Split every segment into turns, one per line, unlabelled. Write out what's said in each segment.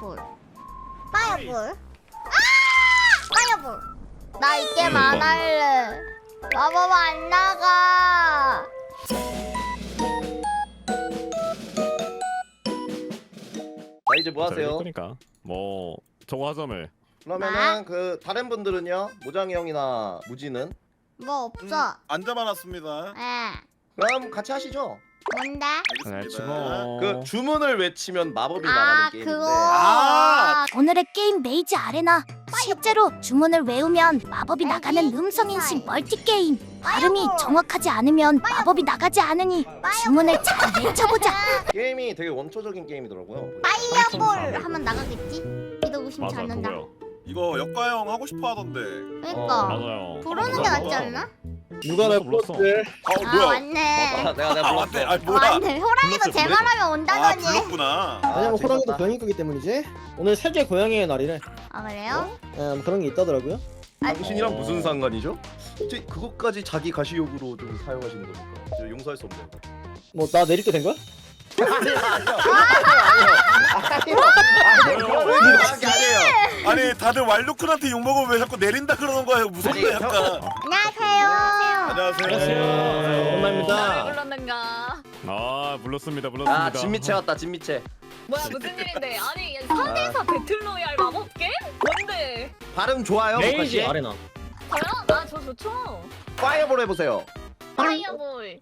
파이어볼. 파이어볼. 아! 파이어볼. 나 이 게임 안 할래. 마법 안 나가.
자 이제 뭐 하세요?
그러니까 뭐 저거 하자며.
그러면은 그 다른 분들은요? 모장이 형이나 무지는?
뭐 없어.
안 잡아놨습니다.
예.
그럼 같이 하시죠.
뭔데?
네,
알겠습니다.
치고.
그 주문을 외치면 마법이
아
나가는 게임인데.
그거.
아,
오늘의 게임 메이지 아레나 실제로 주문을 외우면 마법이 나가는 음성인식 멀티 게임 발음이 정확하지 않으면 마법이 나가지 않으니 주문을 잘 외쳐보자
게임이 되게 원초적인 게임이더라고요.
파이어볼 하면 나가겠지? 믿어 의심치
맞아
않는다.
그거요.
이거 역가형 하고 싶어 하던데.
그러니까
어,
맞아요.
부르는 게 낫지 않나?
누가 날
불렀어.
불렀대?
아,
아
뭐야?
왔네.
아, 내가 내가
아, 맞네.
불렀어.
아, 뭐야?
왔네. 호랑이도
불렀어,
제
불렀어.
말하면
아,
온다더니.
불렀구나.
왜냐면 호랑이도
재밌었다.
병이 끄기 때문이지. 오늘 세계 고양이의 날이래.
아 그래요?
음, 그런 게 있다더라고요.
당신이랑
어.
무슨 상관이죠? 혹시 그것까지 자기 가시욕으로 좀 사용하시는 겁니까? 저 용서할 수 없네요.
뭐 나 내릴 게 된 거야?
아니,
다들 왈도쿤한테 욕 먹으면 왜 자꾸 내린다 그러는 거야? 무섭네,
아니,
약간.
안녕하세요.
안녕하세요.
네, 오랜만입니다.
불렀는가?
아 불렀습니다 불렀습니다.
아 진미채 왔다 진미채.
뭐야 무슨 일인데? 아니 4대4 배틀로얄 마법 게임? 뭔데?
발음 좋아요,
메이지? 아레나.
저요? 아저 좋죠.
파이어볼 해보세요.
파이어볼.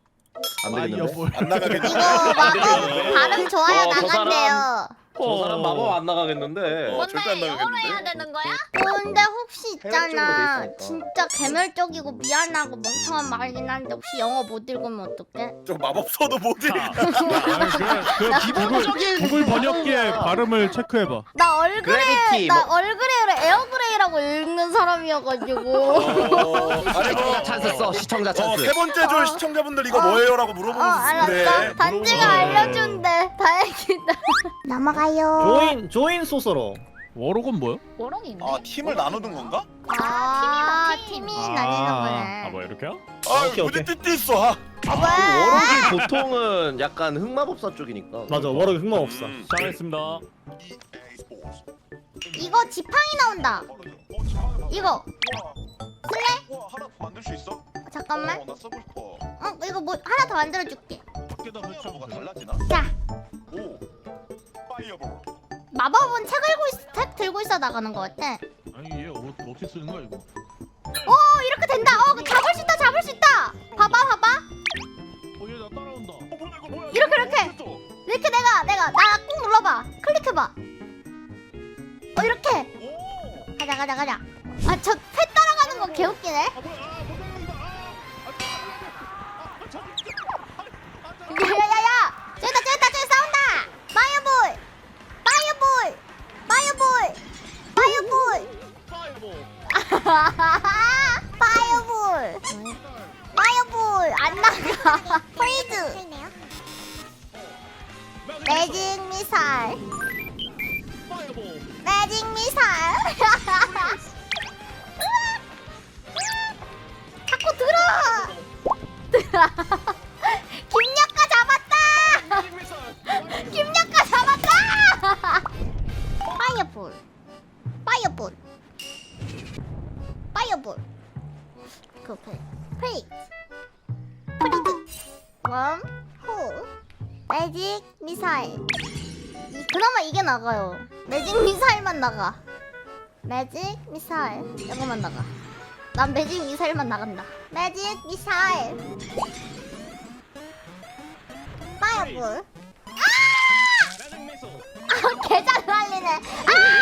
안 되겠는데?
안 나가겠다.
이거 마법 발음 좋아야
어, 저
나간대요.
저 사람 마법 안 나가겠는데.
어, 절대 안
뭔데? 영어로
나가겠는데?
해야 되는 거야?
근데 혹시
해외 쪽으로
있잖아
돼 있으니까.
진짜 개멸적이고 미안하고 멍청한 말이긴 한데 혹시 영어 못 읽으면 어떡해?
저 마법서도 못
자,
읽.
그 기본적인 구글 번역기에 발음을 체크해봐.
나 얼그레이
그래비티,
나
뭐-
얼그레이를 에어그레이라고 읽는 사람이어가지고
어, 아니,
시청자
뭐,
찬스 써. 시청자
어,
찬스.
세 번째 줄 시청자분들 이거
어.
뭐예요라고
어
물어보는데.
알았어 단지가 알려준대 다행이다 넘어가요
조인 조인 소서로.
워록은 뭐야?
워럭인데?
아, 팀을 나누는 건가?
아
팀이다, 팀.
팀이 나뉘는 거네
아뭐 이렇게요?
아,
오케이, 오케이.
띠띠 있어. 아.
왜?
워럭이 보통은 약간 흑마법사 쪽이니까.
맞아 워럭이 흑마 없어.
음.
시작하겠습니다.
이거 지팡이 나온다 이거 쓸래?
와, 하나 더 만들 수 있어?
잠깐만
어, 나. 어
이거 뭐 하나 더 만들어 줄게
밖에다 설치하면 뭐가 달라지나?
자
오. 파이어볼.
마법은 책 들고 있, 책 들고 있어 나가는 거 같아
아니 얘 어, 어떻게 쓰는 거야 이거?
오 이렇게 된다 어 잡을 수 있다 잡을 수 있다 봐봐 봐봐
어얘 나 따라온다.
어, 뭐야 이거 뭐야?
이렇게, 이렇게. 이렇게 내가 내가 나 꾹 눌러봐 클릭해봐 어 이렇게
오.
가자 가자 가자 아저 새 따라가는 거 개웃기네
아 뭐야?
파이어볼. 파이어볼. 안 나가. 프리즈. 매직 미사일. 매직 미사일. 자꾸 들어 그 프레 프레이즈 프리즈 웜홀 매직 미사일. 이, 그나마 이게 나가요. 매직 미사일만 나가. 매직 미사일. 이거만 나가. 난 매직 미사일만 나간다. 매직 미사일. 파이어볼. 아! 개잘 날리네. 아!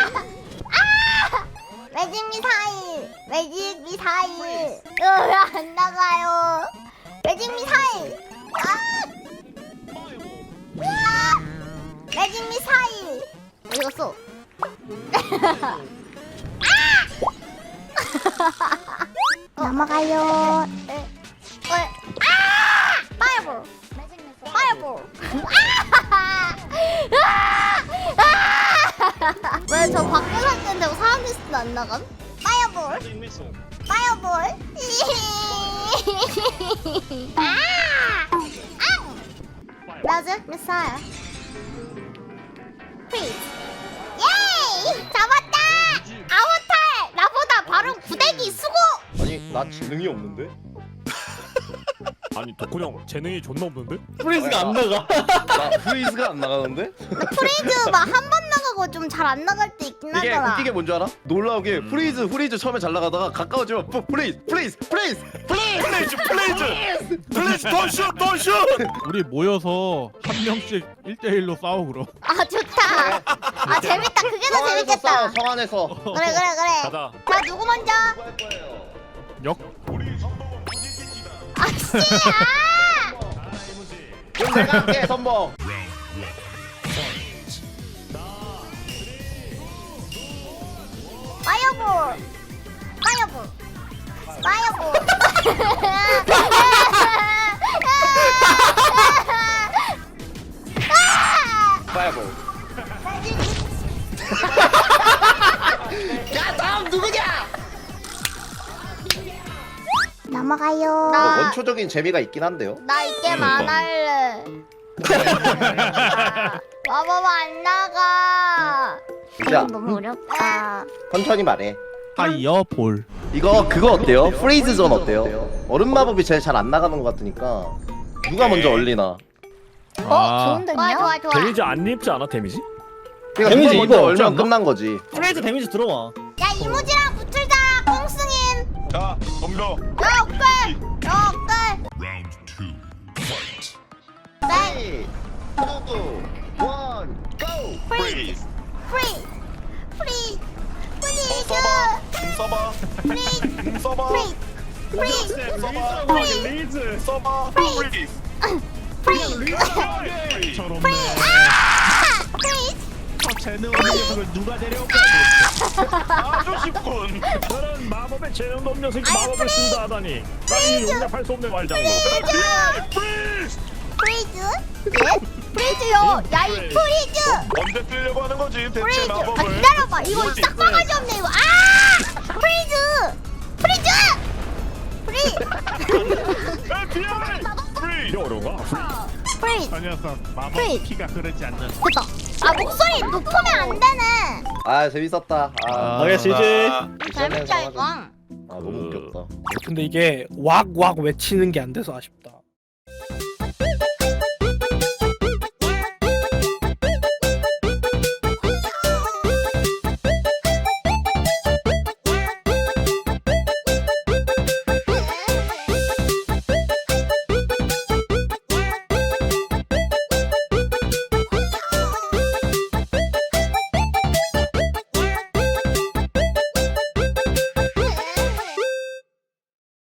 아! 매직 미사일 으안 나가요 매직 미사일 아! 으아! 매직 미사일 이거 써 아! 넘어가요 에, 에, 아! 파이어볼 파이어볼 왜저 밖에서 할 텐데 사람 있을 때안 나감? 파이어볼 파이어볼 아아 아! 미사일 프리즈 예이 잡았다!
아우탈 나보다 바로 구대기 수고! 아니 나 지능이 없는데?
아니 덕훈이 형 재능이 존나 없는데?
프리즈가 안 나가.
나 프리즈가 안 나가는데?
프리즈 막 한 번 나가고 좀 잘 안 나갈 때 있긴
이게
하더라.
웃기게 뭔지 알아? 놀라우게 프리즈 프리즈 처음에 잘 나가다가 가까워지면 프- 프리즈 프리즈 프리즈
플레이즈 플레이즈 플레이즈 돈슛 돈슛
우리 모여서 한 명씩 1대1로 싸워 그럼.
아 좋다. 아 재밌다. 그게 더 재밌겠다.
성 안에서
그래 그래 그래.
가자.
자 누구 먼저?
역.
아 씨야.
그럼 내가 할게 선봉
파이어볼. 파이어볼. 파이어볼. 아!
파이어볼 야 다음 누구냐?
넘어가요.
뭐
나,
원초적인 재미가 있긴 한데요
나 이 게임 안 할래. 마법 안 나가.
자
너무 어렵다.
천천히 말해
파이어 볼.
이거 그거 어때요? 프리즈 존 어때요? 얼음 마법이 제일 잘 안 나가는 것 같으니까 누가 먼저 얼리나
어, 좋은데요? 좋아, 좋아, 좋아.
데미지 안 입지 않아 데미지?
그러니까
데미지
누가 먼저
이거
얼면
않나?
끝난 거지
프리즈 데미지 들어와.
야, 이모지랑 붙을 자라, 꽁승임.
자 덤벼
야,
공 써봐
프리. 프리.
써봐
프리.
리즈 써봐 프리즈
프리.
저런
프리. 아! 프리.
재능 없는 녀석을 누가 데려온
아주 쉽군
저런 마법에 재능 없는 녀석이 마법을
프리-
쓴다 하다니. 나이 용납할 수 없네 말장구.
프리즈
프리즈. 예? 프리즈요. 야, 이 프리즈.
언제 뜨려고 하는 거지 대체
프리즈. 아,
마법을
기다려봐. 이거 딱 바가지 없네, 이거. 아! 프리즈. 프리즈.
비어래 프리즈
이게 어려운가?
프리즈.
저 녀석 마법
프리.
키가 그러지 않는
됐다. 아, 목소리 높으면 안 되네.
아 재밌었다 아,
오케이 지지.
재밌다, 이거.
아 너무 웃겼다
근데 이게 왁왁 외치는 게 안 돼서 아쉽다.